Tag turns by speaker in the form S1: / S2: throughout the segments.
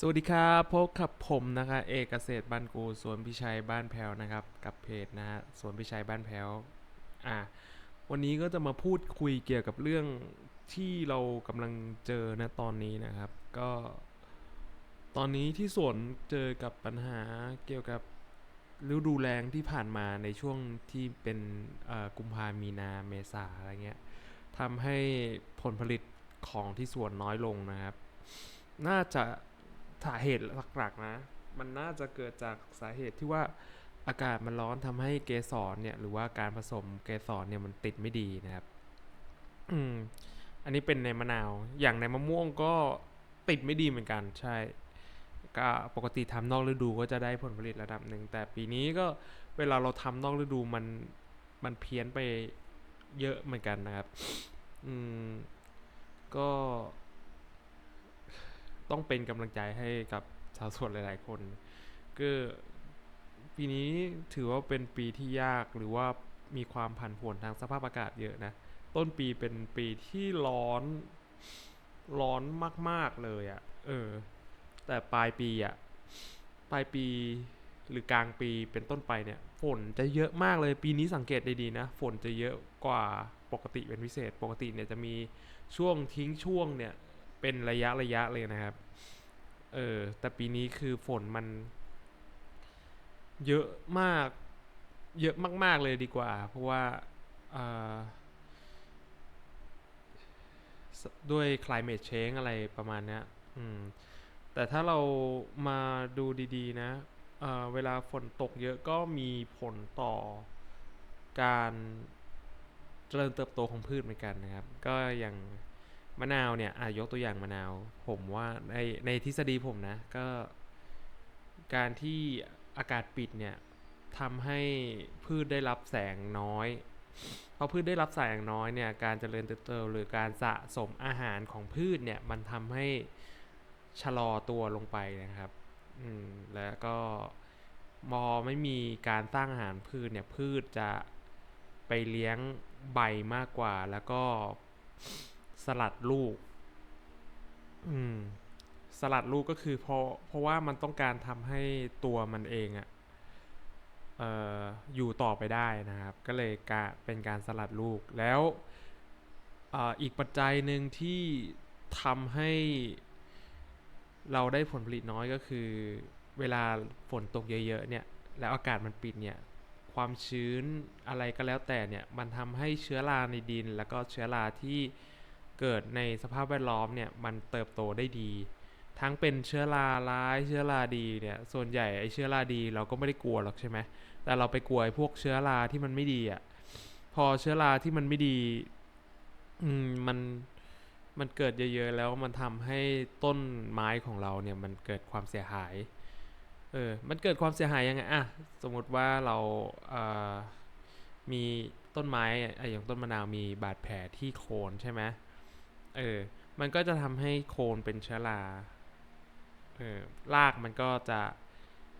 S1: สวัสดีครับพบกับผมนะคะเอกเกษตรบ้านกูสวนพิชัยบ้านแพ้วนะครับ กับเพจนะฮะสวนพิชัยบ้านแพ้วอะวันนี้ก็จะมาพูดคุยเกี่ยวกับเรื่องที่เรากำลังเจอนะตอนนี้นะครับ ก็ ตอนนี้ที่สวนเจอกับปัญหาเกี่ยวกับฤดูแล้งที่ผ่านมาในช่วงที่เป็นกุมภามีนาเมษาอะไรเงี้ยทำให้ผลผลิตของที่สวนน้อยลงนะครับ น่าจะ สาเหตุหลักๆนะ มันน่าจะเกิดจากสาเหตุที่ว่าอากาศมันร้อนทำให้เกสรเนี่ย หรือว่าการผสมเกสรเนี่ยมันติดไม่ดีนะครับ อืม อันนี้เป็นในมะนาว อย่างในมะม่วงก็ติดไม่ดีเหมือนกัน ใช่ ก็ปกติทำนอกฤดูก็จะได้ผลผลิตระดับหนึ่ง แต่ปีนี้ก็เวลาเราทำนอกฤดูมันมันเพี้ยนไปเยอะเหมือนกันนะครับ อืม ก็ ต้องเป็นกำลังใจให้กับชาวสวนหลาย ๆ คน ก็ปีนี้ถือว่าเป็นปีที่ยากหรือว่ามีความผันผวนทางสภาพอากาศเยอะนะ ต้นปีเป็นปีที่ร้อนร้อนมาก ๆ เลยอะ่ะ เออ แต่ปลายปีอะ่ะ ปลายปีหรือกลางปีเป็นต้นไปเนี่ย ฝนจะเยอะมากเลย ปีนี้สังเกตได้ดีนะ ฝนจะเยอะกว่าปกติเป็นพิเศษ ปกติเนี่ยจะมีช่วงทิ้งช่วงเนี่ย เป็นระยะระยะเลยนะครับ เออ แต่ปีนี้คือฝนมัน เยอะมาก เยอะมาก ๆ เลยดีกว่า เพราะว่าด้วย climate change อะไรประมาณนี้แต่ถ้าเรามาดูดี ๆ นะเเวลาฝนตกเยอะก็มีผลต่อการเจริญเติบโตของพืชเหมือนกันนะครับ ก็อย่าง มะนาวเนี่ยอะยกตัวอย่างมะนาว ผมว่าในในทฤษฎีผมนะ ก็ การที่อากาศปิดเนี่ยทำให้พืชได้รับแสงน้อยพอพืชได้รับแสงน้อยเนี่ยการเจริญเติบโตหรือการสะสมอาหารของพืชเนี่ยมันทำให้ชะลอตัวลงไปนะครับอืมแล้วก็มอไม่มีการสร้างอาหารพืชเนี่ยพืชจะไปเลี้ยงใบมากกว่า แล้วก็ สลัดลูก อืม สลัดลูกก็คือเพราะเพราะว่ามันต้องการทำให้ตัวมันเองอะเอ่ออยู่ต่อไปได้นะครับ ก็เลยกะเป็นการสลัดลูกแล้วอ่ออีกปัจจัยหนึ่งที่ทำให้เราได้ผลผลิตน้อยก็คือ เวลาฝนตกเยอะๆเนี่ย แล้วอากาศมันปิดเนี่ย ความชื้นอะไรก็แล้วแต่เนี่ย มันทำให้เชื้อราในดิน แล้วก็เชื้อราที่ เกิดในสภาพแวดล้อมเนี่ยมันเติบโตได้ดี ทั้งเป็นเชื้อราร้ายเชื้อราดีเนี่ยส่วนใหญ่ไอ้เชื้อราดีเราก็ไม่ได้กลัวหรอกใช่ไหมแต่เราไปกลัวไอพวกเชื้อราที่มันไม่ดีอะพอเชื้อราที่มันไม่ดีอืมมันมันเกิดเยอะๆแล้วมันทำให้ต้นไม้ของเราเนี่ยมันเกิดความเสียหาย เออ มันเกิดความเสียหายยังไงอะสมมติว่าเราเอ่อมีต้นไม้อะอย่างต้นมะนาวมีบาดแผลที่โคนใช่ไหม เออ มันก็จะทำให้โคนเป็นเชื้อราเออรากมันก็จะ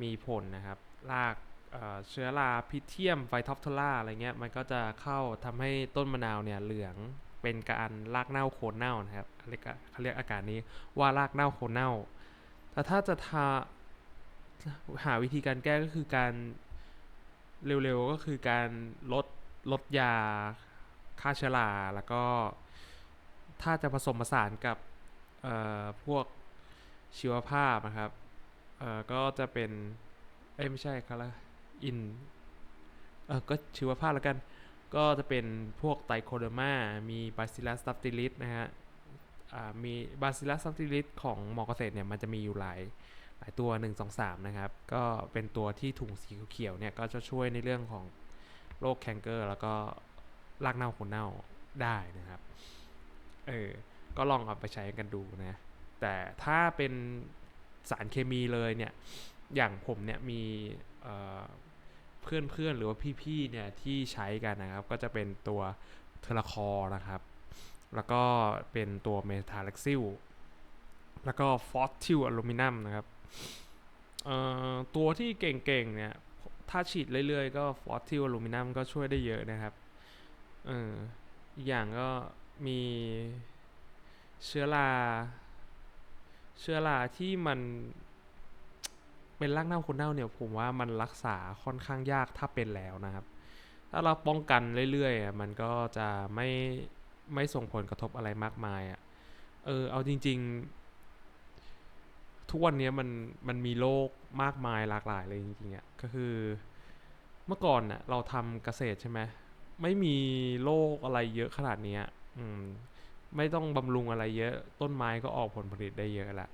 S1: มีผลนะครับ รากเเชื้อราพิเทียมไฟท็อปทล่าอะไรเงี้ย มันก็จะเข้าทำให้ต้นมะนาวเนี่ยเหลืองเป็นการรากเน่าโคนเน่านะครับเขาเรียกเขาเรียกอาการนี้ว่ารากเน่าโคนเน่า แต่ถ้าจะทาหาวิธีการแก้ก็คือการเร็วๆก็คือการลดลดยาฆ่าเชื้อราแล้วก็ ถ้าจะผสมผสานกับพวกชีวภาพนะครับก็จะเป็นเอ้ไม่ใช่ครับละอินเออก็ชีวภาพแล้วกัน ก็จะเป็นพวกไตโคเดอร์มามีบาซิลัสซับติลิสนะฮะมีบาซิลัสซับติลิสของมอเกษตรเนี่ยมันจะมีอยู่หลายหลายตัว 1 2 3 นะครับ ก็เป็นตัวที่ถุงสีเขียวเนี่ย ก็จะช่วยในเรื่องของโรคแคนเกอร์ แล้วก็รากเน่าโคนเน่าได้นะครับ เออ ก็ลองเอาไปใช้กันดูนะ แต่ถ้าเป็นสารเคมีเลยเนี่ย อย่างผมเนี่ยมีเอ่อเพื่อนๆหรือว่าพี่ๆเนี่ยที่ใช้กันนะครับ ก็จะเป็นตัวเทอราคอร์นะครับ แล้วก็เป็นตัวเมทาเล็กซิลแล้วก็ฟอสทิลอลูมิเนียมนะครับตัวที่เก่งๆเนี่ย ถ้าฉีดเรื่อยๆ ก็ฟอสทิลอลูมิเนียมก็ช่วยได้เยอะนะครับเอออย่างก็ มีเชื้อราเชื้อราที่มันเป็นรากเน่าคนเน่าเนี่ยผมว่ามันรักษาค่อนข้างยากถ้าเป็นแล้วนะครับ ถ้าเราป้องกันเรื่อยๆอะมันก็จะไม่ไม่ส่งผลกระทบอะไรมากมายอะเออเอาจริง ๆ ทุกวันนี้มันมันมีโรคมากมายหลากหลายเลยจริงๆอะก็คือเมื่อก่อนน่ะเราทำเกษตรใช่ไหมไม่มีโรคอะไรเยอะขนาดนี้ อืม ไม่ต้องบำรุงอะไรเยอะ ต้นไม้ก็ออกผลผลิตได้เยอะละ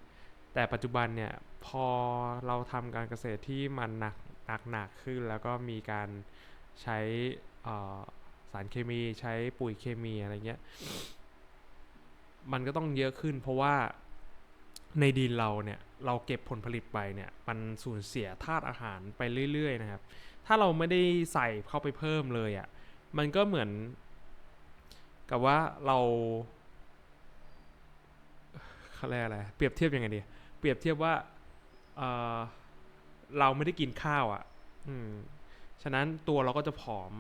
S1: แต่ปัจจุบันเนี่ยพอเราทำการเกษตรที่มันหนักหนักหนักขึ้น แล้วก็มีการใช้สารเคมีใช้ปุ๋ยเคมีอะไรเงี้ย มันก็ต้องเยอะขึ้น เพราะว่าในดินเราเนี่ยเราเก็บผลผลิตไปเนี่ยมันสูญเสียธาตุอาหารไปเรื่อยๆนะครับ ถ้าเราไม่ได้ใส่เข้าไปเพิ่มเลยอะ่ะมันก็เหมือน กับว่าเราเขาเรียกอะไรเปรียบเทียบยังไงดีเปรียบเทียบว่าเออเราไม่ได้กินข้าวอะ่ะ อืม ฉะนั้นตัวเราก็จะผอม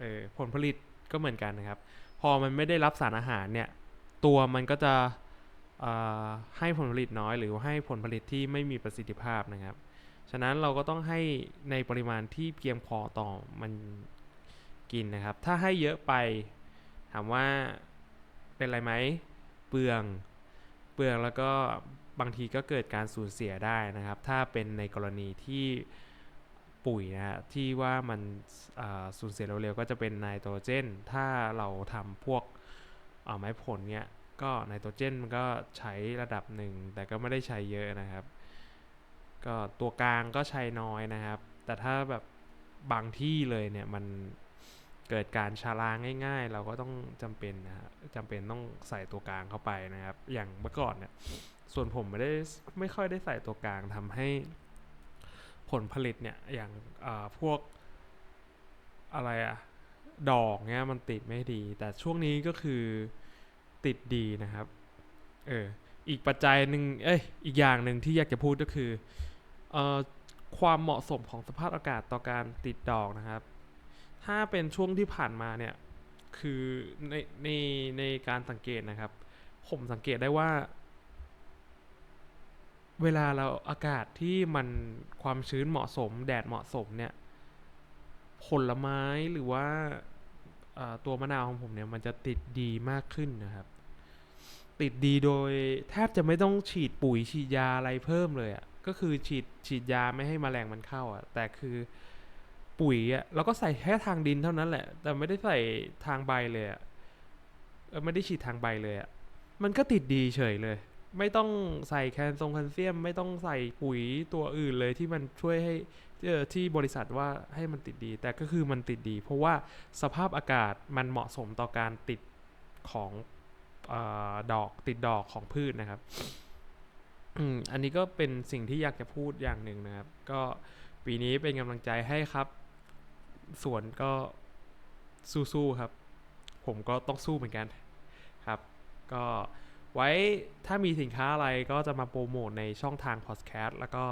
S1: เออผลผลิตก็เหมือนกันนะครับ พอมันไม่ได้รับสารอาหารเนี่ย ตัวมันก็จะให้ผลผลิตน้อย หรือให้ผลผลิตที่ไม่มีประสิทธิภาพนะครับ ฉะนั้นเราก็ต้องให้ในปริมาณที่เพียงพอต่อมันกินนะครับ ถ้าให้เยอะไปามว่าเป็นไรไหมเปลืองเปลืองแล้วก็บางทีก็เกิดการสูญเสียได้นะครับ ถ้าเป็นในกรณีที่ปุ๋ยนะฮะที่ว่ามันสูญเสียเร็วๆก็จะเป็นไนโตรเจน ถ้าเราทำพวกอ่าไม้ผลเนี่ยก็ไนโตรเจนมันก็ใช้ระดับหนึ่ง แต่ก็ไม่ได้ใช้เยอะนะครับ ก็ตัวกลางก็ใช้น้อยนะครับ แต่ถ้าแบบบางที่เลยเนี่ยมัน เกิดการชาราง่าย ๆ เราก็ต้องจำเป็นนะฮะจำเป็นต้องใส่ตัวกลางเข้าไปนะครับ อย่างเมื่อก่อนเนี่ยส่วนผมไม่ได้ไม่ค่อยได้ใส่ตัวกลางทำให้ผลผลิตเนี่ยอย่างาพวกอะไรอะดอกเนี่ยมันติดไม่ดี แต่ช่วงนี้ก็คือติดดีนะครับเอออีกปัจจัยหนึ่งเอ้ยอีกอย่างหนึ่งที่อยากจะพูดก็คือเอ่อความเหมาะสมของสภาพอากาศต่อการติดดอกนะครับ ถ้าเป็นช่วงที่ผ่านมาเนี่ย คือในในในการสังเกตนะครับ ผมสังเกตได้ว่า เวลาเราอากาศที่มันความชื้นเหมาะสม แดดเหมาะสมเนี่ย ผลไม้หรือว่าตัวมะนาวของผมเนี่ยมันจะติดดีมากขึ้นนะครับ ติดดีโดยแทบจะไม่ต้องฉีดปุ๋ยฉีดยาอะไรเพิ่มเลยอะ่ะก็คือฉีดฉีดยาไม่ให้แมลงมันเข้าอะ่ะแต่คือ ปุ๋ยอะ่ะเราก็ใส่แค่ทางดินเท่านั้นแหละ แต่ไม่ได้ใส่ทางใบเลยอะ่ะไม่ได้ฉีดทางใบเลยอะ่ะมันก็ติดดีเฉยเลย ไม่ต้องใส่แคลซงแคลเซียม ไม่ต้องใส่ปุ๋ยตัวอื่นเลยที่มันช่วยให้ที่บริษัทว่าให้มันติดดี แต่ก็คือมันติดดี เพราะว่าสภาพอากาศมันเหมาะสมต่อการติดของออดอกติดดอกของพืชนะครับอันนี้ก็เป็นสิ่งที่อยากจะพูดอย่างหนึ่งนะครับ ก็ปีนี้เป็นกำลังใจให้ครับ ส่วนก็สู้ๆครับ ผมก็ต้องสู้เหมือนกันครับ ก็ไว้ถ้ามีสินค้าอะไรก็จะมาโปรโมทในช่องทางพอดแคสต์แล้วก็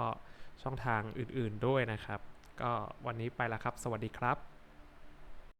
S1: ช่องทางอื่นๆด้วยนะครับ ก็วันนี้ไปแล้วครับ สวัสดีครับ